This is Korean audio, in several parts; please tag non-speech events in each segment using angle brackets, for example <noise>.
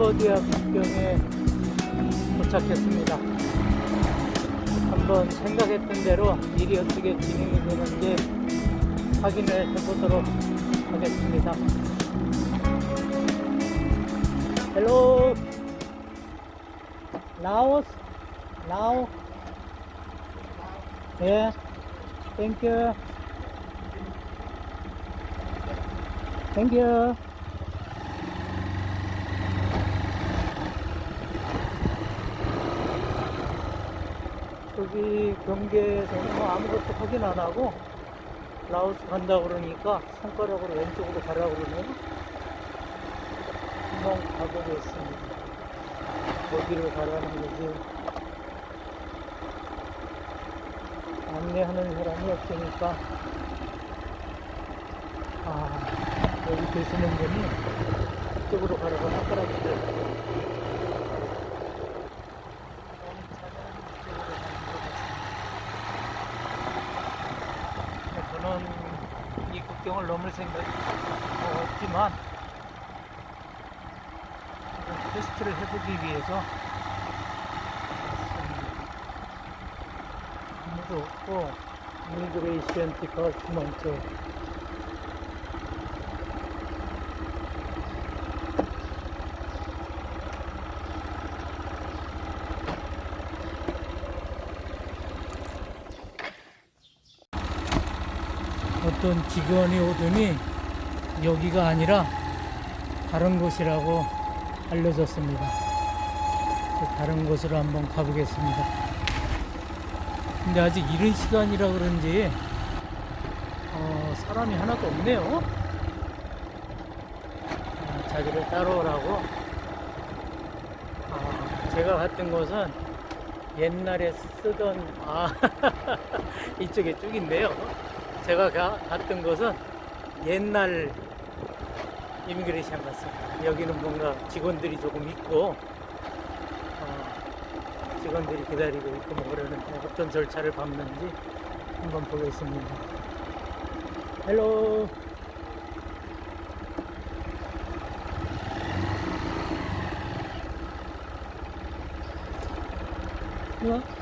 캄보디아 국경에 도착했습니다. 한번 생각했던 대로 일이 어떻게 진행이 되는지 확인을 해보도록 하겠습니다. 헬로 라오스 라오 예 땡큐 땡큐 저기 경계에서는 뭐 아무것도 확인 안 하고 라오스 간다 그러니까 손가락으로 왼쪽으로 가라 그러네요. 한번 가보겠습니다. 어디로 가라는 거지? 안내하는 사람이 없으니까 아 여기 계시는 분이 이쪽으로 가라고 하더라고요. 저는 이 국경을 넘을 생각이 뭐 없지만 테스트를 해보기 위해서. 아무도 없고 이미그레이션 디파트먼트 어떤 직원이 오더니 여기가 아니라 다른 곳이라고 알려졌습니다. 그래서 다른 곳으로 한번 가보겠습니다. 근데 아직 이른 시간이라 그런지 어, 사람이 하나도 없네요. 아, 자기를 따라오라고. 아, 제가 갔던 곳은 옛날에 쓰던 아 <laughs> 이쪽에 쭉인데요. 제가 가- 갔던 곳은 옛날 이미그레이션 같습니다. 여기는 뭔가 직원들이 조금 있고 어, 직원들이 기다리고 있고 뭐 그러는데 어떤 절차를 밟는지 한번 보겠습니다. 헬로 뭐?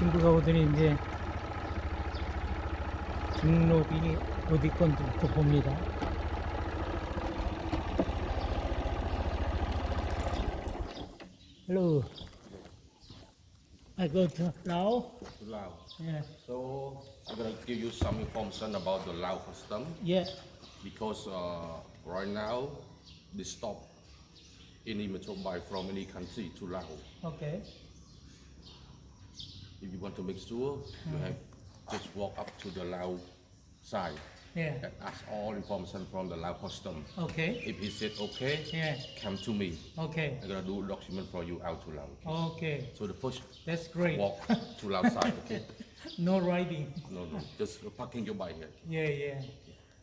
친구가 오더니 이제 등록이 어디 건지부터 봅니다. Hello. I go to Laos. Lao. Yeah. So I'm gonna give you some information about the Lao custom Yeah. because uh, right now they stop any motorbike from any country to Lao. Okay. If you want to make sure, you hmm. have just walk up to the Lao side Yeah. and ask all information from the Lao custom. Okay. If he said okay, Yeah. come to me. Okay. I'm gonna do document for you out to Lao. Okay. So the first That's great. walk to Lao <laughs> side, okay? No riding. No, no, just parking your bike here. Yeah, yeah.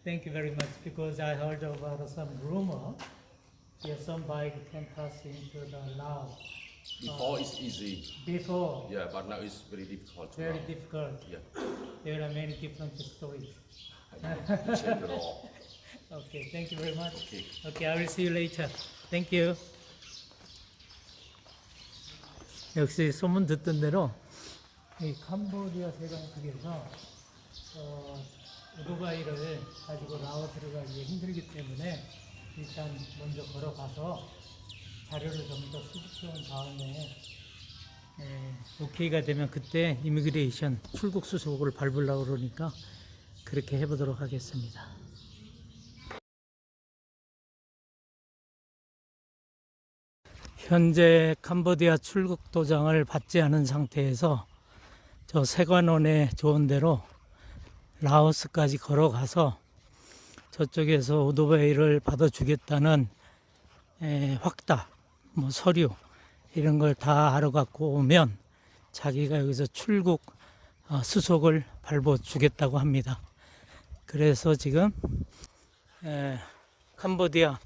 Thank you very much because I heard about some rumor. Yeah, some bike can pass into the Laos Before it's easy, before. yeah, but now it's very difficult. to Very Lao. difficult. Yeah. There are many different stories. You change the law. Okay, thank you very much. Okay. Okay, I will see you later. Thank you. 역시 소문 듣던 대로 이 캄보디아 세관국에서 어, 오토바이를 가지고 라오 들어가기 힘들기 때문에 일단 먼저 걸어가서 자료를 좀더 수집해온 다음에 에, 오케이가 되면 그때 이미그레이션 출국 수속을 밟으려고 그러니까 그렇게 해보도록 하겠습니다. 현재 캄보디아 출국 도장을 받지 않은 상태에서 저 세관원에 좋은 대로 라오스까지 걸어가서 저쪽에서 오토바이를 받아주겠다는 에, 확다, 뭐 서류 이런 걸 다 알아 갖고 오면 자기가 여기서 출국 어, 수속을 밟아 주겠다고 합니다. 그래서 지금 에, 캄보디아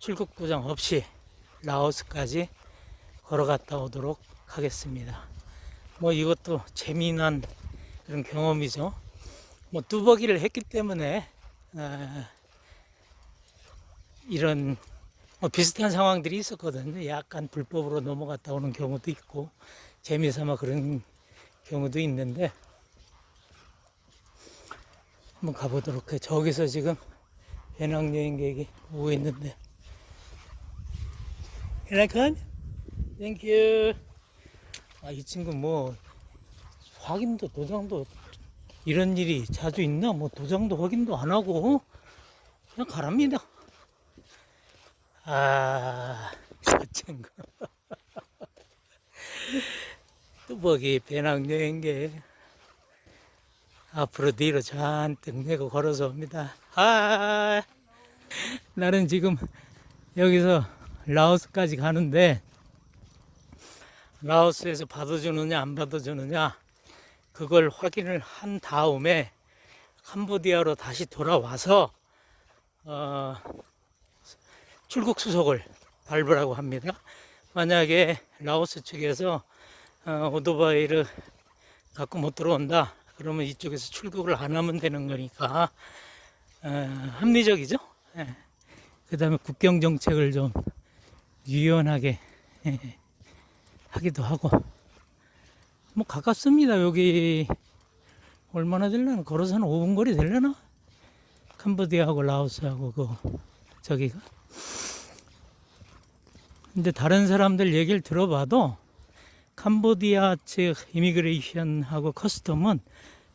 출국 도장 없이 라오스까지 걸어갔다 오도록 하겠습니다. 뭐 이것도 재미난 그런 경험이죠. 뭐 뚜벅이를 했기 때문에 아, 이런 뭐 비슷한 상황들이 있었거든요. 약간 불법으로 넘어갔다 오는 경우도 있고 재미삼아 그런 경우도 있는데 한번 가보도록 해. 저기서 지금 배낭여행객이 오고 있는데. Can I come? Thank you. 아, 이 친구 뭐 확인도 도장도 이런 일이 자주 있나? 뭐 도장도 확인도 안 하고 그냥 가랍니다. 아, 저 친구. <laughs> 뚜벅이 배낭여행객 앞으로 뒤로 잔뜩 내고 걸어서 옵니다. 아, 나는 지금 여기서 라오스까지 가는데 라오스에서 받아주느냐 안 받아주느냐 그걸 확인을 한 다음에 캄보디아로 다시 돌아와서 어, 출국 수속을 밟으라고 합니다. 만약에 라오스 측에서 어, 오토바이를 갖고 못 들어온다. 그러면 이쪽에서 출국을 안 하면 되는 거니까 어, 합리적이죠. 그 다음에 국경 정책을 좀 유연하게 예, 하기도 하고 뭐 가깝습니다. 여기 얼마나 되려나 걸어서 한 5분 거리 되려나? 캄보디아하고 라오스하고 그 저기가 근데 다른 사람들 얘기를 들어봐도 캄보디아 측 이미그레이션하고 커스텀은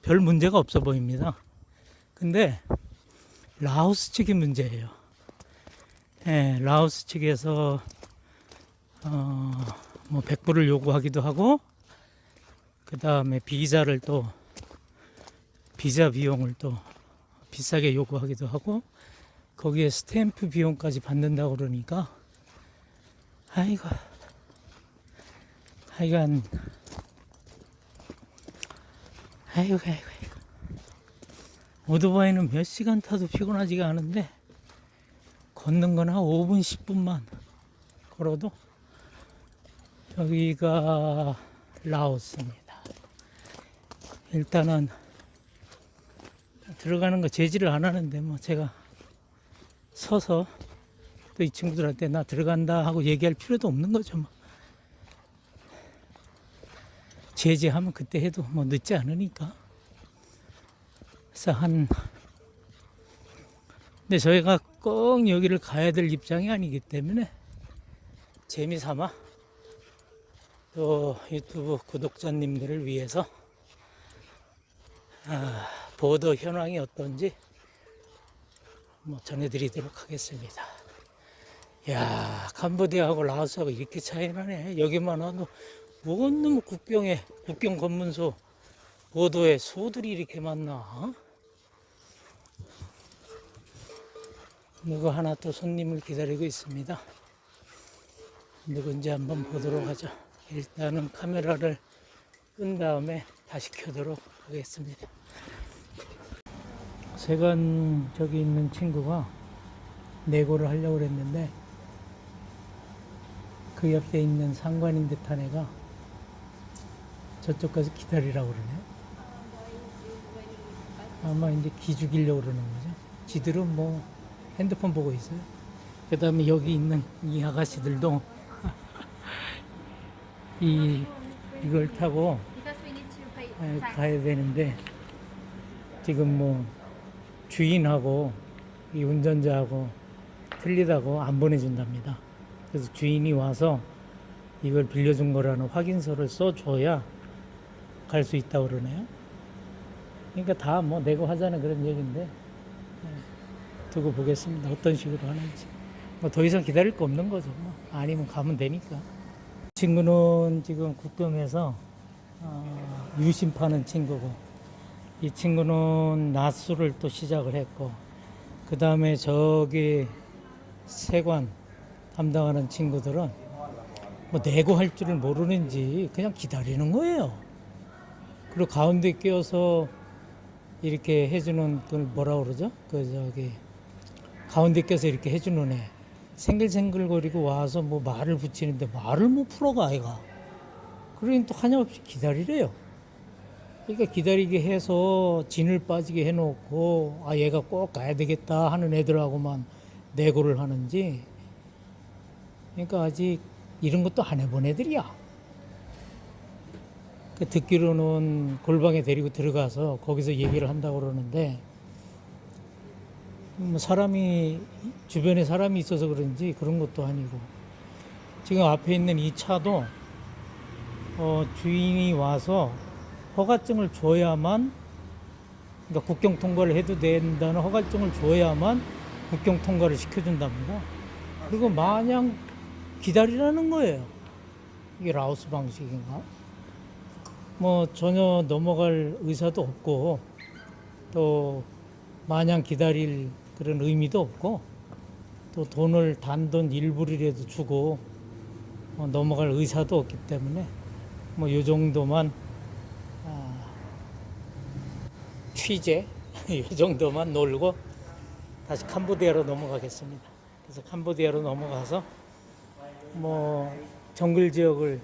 별 문제가 없어 보입니다. 근데 라오스 측이 문제예요. 예, 라오스 측에서 어, 뭐 100불을 요구하기도 하고 그 다음에 비자를 또 비자 비용을 또 비싸게 요구하기도 하고 거기에 스탬프 비용까지 받는다고 그러니까 아이고 하여간 아이고 아이고 아이고. 오토바이는 몇 시간 타도 피곤하지가 않은데 걷는 건한 5분 10분만 걸어도 여기가 라오스입니다. 일단은 들어가는 거 제지를 안 하는데 뭐 제가 서서 또 이 친구들한테 나 들어간다 하고 얘기할 필요도 없는 거죠 뭐. 제지하면 그때 해도 뭐 늦지 않으니까 그래서 한 근데 저희가 꼭 여기를 가야 될 입장이 아니기 때문에 재미삼아 또 유튜브 구독자님들을 위해서 아, 보도 현황이 어떤지 뭐 전해드리도록 하겠습니다. 야 캄보디아하고 라오스하고 이렇게 차이 나네. 여기만 와도 뭔 놈의 국경에 국경 검문소 보도에 소들이 이렇게 많나? 누구 하나 또 손님을 기다리고 있습니다. 누군지 한번 보도록 하죠. 일단은 카메라를 끈 다음에 다시 켜도록 하겠습니다. 세관 저기 있는 친구가 내고를 하려고 그랬는데 그 옆에 있는 상관인 듯한 애가 저쪽 가서 기다리라고 그러네요. 아마 이제 기죽이려고 그러는 거죠. 지들은 뭐 핸드폰 보고 있어요. 그 다음에 여기 있는 이 아가씨들도 <laughs> 이, 이걸 타고. 가야 되는데 지금 뭐 주인하고 이 운전자하고 틀리다고 안 보내준답니다. 그래서 주인이 와서 이걸 빌려준 거라는 확인서를 써줘야 갈 수 있다고 그러네요. 그러니까 다 뭐 내고 하자는 그런 얘기인데 예, 두고 보겠습니다. 어떤 식으로 하는지. 뭐 더 이상 기다릴 거 없는 거죠. 뭐. 아니면 가면 되니까. 친구는 지금 국경에서 어, 유심 파는 친구고 이 친구는 낮술을 또 시작을 했고 그 다음에 저기 세관 담당하는 친구들은 뭐 내고 할 줄을 모르는지 그냥 기다리는 거예요. 그리고 가운데 끼어서 이렇게 해주는 그 뭐라 그러죠? 그 저기 가운데 껴서 이렇게 해주는 애 생글생글거리고 와서 뭐 말을 붙이는데 말을 못 풀어가 아이가. 그러니 또 하냐없이 기다리래요. 그러니까 기다리게 해서 진을 빠지게 해놓고 아 얘가 꼭 가야 되겠다 하는 애들하고만 내고를 하는지 그러니까 아직 이런 것도 안 해본 애들이야. 그 듣기로는 골방에 데리고 들어가서 거기서 얘기를 한다고 그러는데 뭐 사람이 주변에 사람이 있어서 그런지 그런 것도 아니고 지금 앞에 있는 이 차도 어, 주인이 와서 허가증을 줘야만 그러니까 국경 통과를 해도 된다는 허가증을 줘야만 국경 통과를 시켜준답니다. 그리고 마냥 기다리라는 거예요. 이게 라오스 방식인가? 뭐 전혀 넘어갈 의사도 없고 또 마냥 기다릴 그런 의미도 없고 또 돈을 단돈 일부리라도 주고 어, 넘어갈 의사도 없기 때문에 뭐 요 정도만 아, 취재 <laughs> 요 정도만 놀고 다시 캄보디아로 넘어가겠습니다. 그래서 캄보디아로 넘어가서 뭐 정글 지역을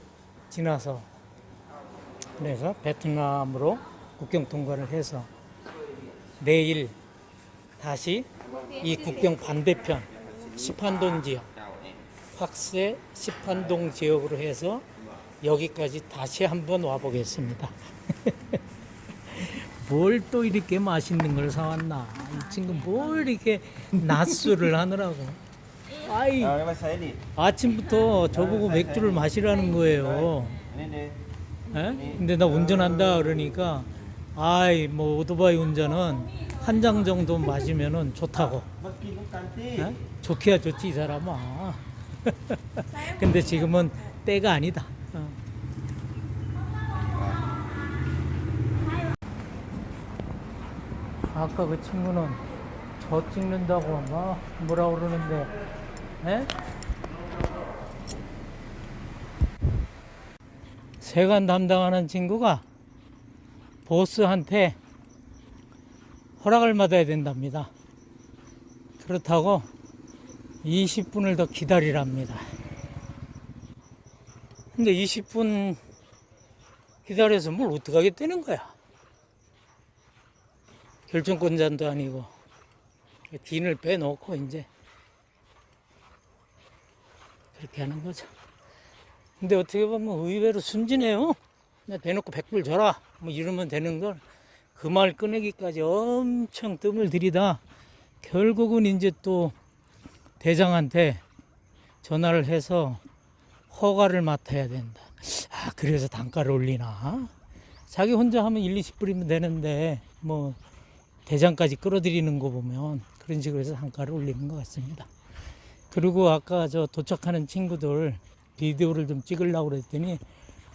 지나서 그래서 베트남으로 국경 통과를 해서 내일 다시 이 국경 반대편 시판돈 지역 확세 시판동 지역으로 해서 여기까지 다시 한번 와보겠습니다. <laughs> 뭘 또 이렇게 맛있는 걸 사왔나? 이 친구 뭘 이렇게 낮술을 하느라고? 아이 đi. 아침부터 저보고 맥주를 마시라는 거예요. 에? 근데 나 운전한다 그러니까 아이 뭐 오토바이 운전은 한 장 정도 마시면은 좋다고. 에? 좋게야 좋지 이 사람아. <laughs> 근데 지금은 때가 아니다. 어. 아까 그 친구는 저 찍는다고 막 뭐라 그러는데, 에? 세관 담당하는 친구가 보스한테 허락을 받아야 된답니다. 그렇다고 20분을 더 기다리랍니다. 근데 20분 기다려서 뭘 어떡하게 되는 거야? 결정권자도 아니고 딘을 빼놓고 이제 그렇게 하는 거죠. 근데 어떻게 보면 의외로 순진해요. 그냥 대놓고 100불 줘라 뭐 이러면 되는 걸 그 말 꺼내기까지 엄청 뜸을 들이다 결국은 이제 또 대장한테 전화를 해서 허가를 맡아야 된다. 아, 그래서 단가를 올리나? 자기 혼자 하면 1, 20불이면 되는데, 뭐, 대장까지 끌어들이는 거 보면 그런 식으로 해서 단가를 올리는 것 같습니다. 그리고 아까 저 도착하는 친구들 비디오를 좀 찍으려고 그랬더니,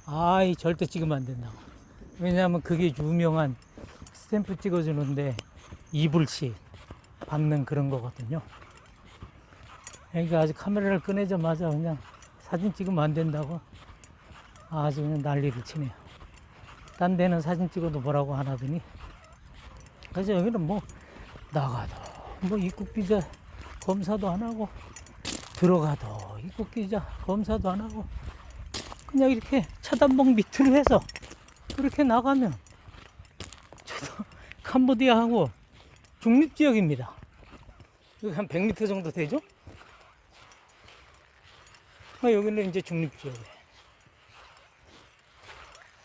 아이, 절대 찍으면 안 된다고. 왜냐하면 그게 유명한 스탬프 찍어주는데 2불씩 받는 그런 거거든요. 그러니까 아주 카메라를 꺼내자마자 그냥 사진 찍으면 안 된다고 아주 그냥 난리를 치네요. 딴 데는 사진 찍어도 뭐라고 안 하더니 그래서 여기는 뭐 나가도 뭐 입국 비자 검사도 안 하고 들어가도 입국 비자 검사도 안 하고 그냥 이렇게 차단봉 밑으로 해서 그렇게 나가면 저도 <laughs> 캄보디아하고 중립 지역입니다. 여기 한 100m 정도 되죠? 아, 여기는 이제 중립 지역이에요.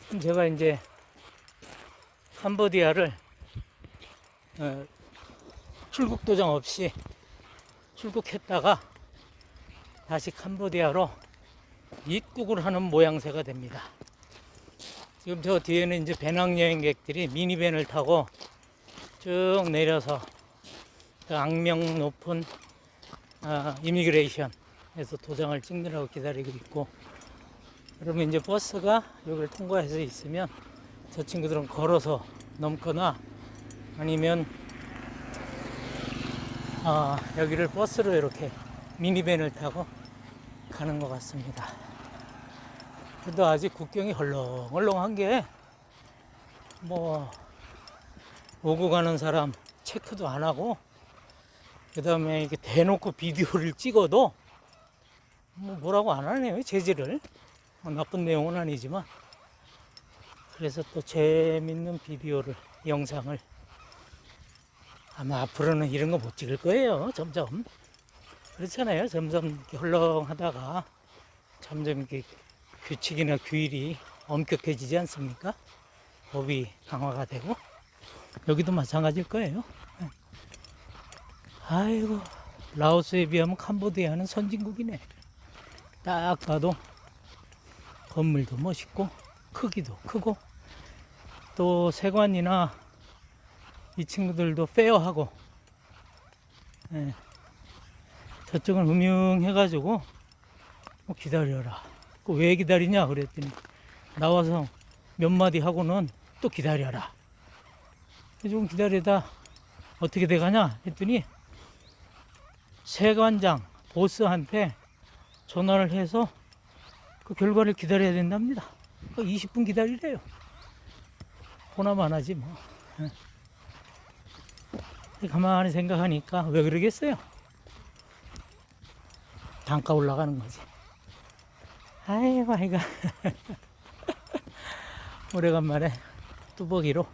그럼 제가 이제 캄보디아를 어, 출국 도장 없이 출국했다가 다시 캄보디아로 입국을 하는 모양새가 됩니다. 지금 저 뒤에는 이제 배낭여행객들이 미니밴을 타고 쭉 내려서 그 악명 높은 아, 이미그레이션에서 도장을 찍느라고 기다리고 있고 그러면 이제 버스가 여기를 통과해서 있으면 저 친구들은 걸어서 넘거나 아니면 아, 여기를 버스로 이렇게 미니밴을 타고 가는 것 같습니다. 그래도 아직 국경이 헐렁헐렁한 게 뭐 오고 가는 사람 체크도 안 하고 그 다음에 이렇게 대놓고 비디오를 찍어도 뭐 뭐라고 안 하네요 제지를 뭐 나쁜 내용은 아니지만 그래서 또 재밌는 비디오를, 영상을 아마 앞으로는 이런 거 못 찍을 거예요. 점점. 그렇잖아요. 점점 헐렁하다가 점점 이렇게 규칙이나 규율이 엄격해지지 않습니까? 법이 강화가 되고 여기도 마찬가지일 거예요. 예. 아이고 라오스에 비하면 캄보디아는 선진국이네. 딱 봐도 건물도 멋있고 크기도 크고 또 세관이나 이 친구들도 페어하고 예. 저쪽은 음흉해가지고 뭐 기다려라. 그 왜 기다리냐 그랬더니 나와서 몇 마디 하고는 또 기다려라. 좀 기다리다 어떻게 돼가냐 했더니 세관장 보스한테 전화를 해서 그 결과를 기다려야 된답니다. 그 20분 기다리래요. 보나만 하지 뭐. 예. 가만히 생각하니까 왜 그러겠어요? 단가 올라가는 거지. 아이고, 아이고. <laughs> 오래간만에 뚜벅이로.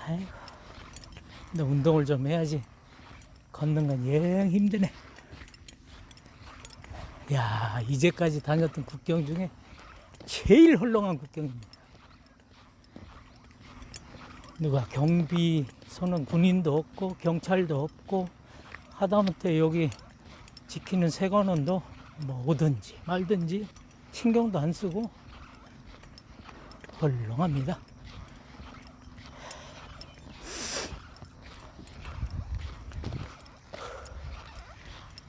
아이고. 근데 운동을 좀 해야지. 걷는 건 영 힘드네. 야, 이제까지 다녔던 국경 중에 제일 헐렁한 국경입니다. 누가 경비소는 군인도 없고 경찰도 없고 하다못해 여기 지키는 세관원도 뭐 오든지 말든지 신경도 안 쓰고 헐렁합니다.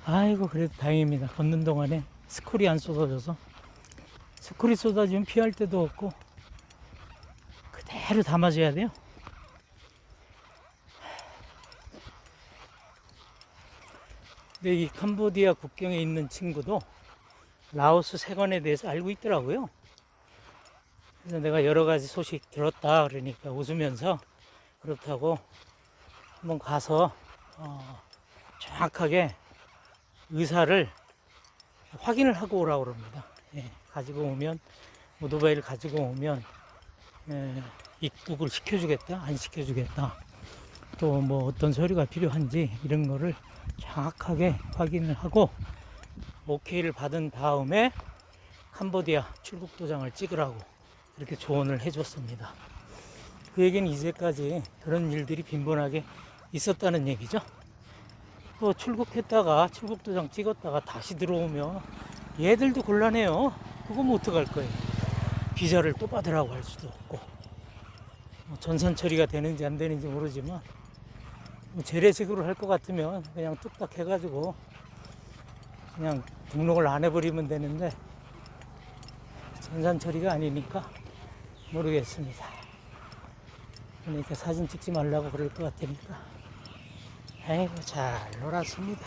아이고 그래도 다행입니다. 걷는 동안에 스콜이 안 쏟아져서 스콜이 쏟아지면 피할 데도 없고 그대로 담아줘야 돼요. 근데 이 캄보디아 국경에 있는 친구도 라오스 세관에 대해서 알고 있더라고요. 그래서 내가 여러 가지 소식 들었다 그러니까 웃으면서 그렇다고 한번 가서 어, 정확하게 의사를 확인을 하고 오라고 그럽니다. 예, 가지고 오면 오토바이를 가지고 오면 예, 입국을 시켜주겠다, 안 시켜주겠다. 또 뭐 어떤 서류가 필요한지 이런 거를 정확하게 확인을 하고 오케이를 받은 다음에 캄보디아 출국 도장을 찍으라고 이렇게 조언을 해줬습니다. 그 얘기는 이제까지 그런 일들이 빈번하게 있었다는 얘기죠. 또 출국했다가 출국 도장 찍었다가 다시 들어오면 얘들도 곤란해요. 그거 뭐 어떡할 거예요. 비자를 또 받으라고 할 수도 없고 뭐 전산 처리가 되는지 안 되는지 모르지만 뭐 재래식으로 할 것 같으면 그냥 뚝딱 해가지고 그냥 등록을 안 해버리면 되는데 전산 처리가 아니니까 모르겠습니다. 그러니까 사진 찍지 말라고 그럴 것 같으니까 아이고 잘 놀았습니다.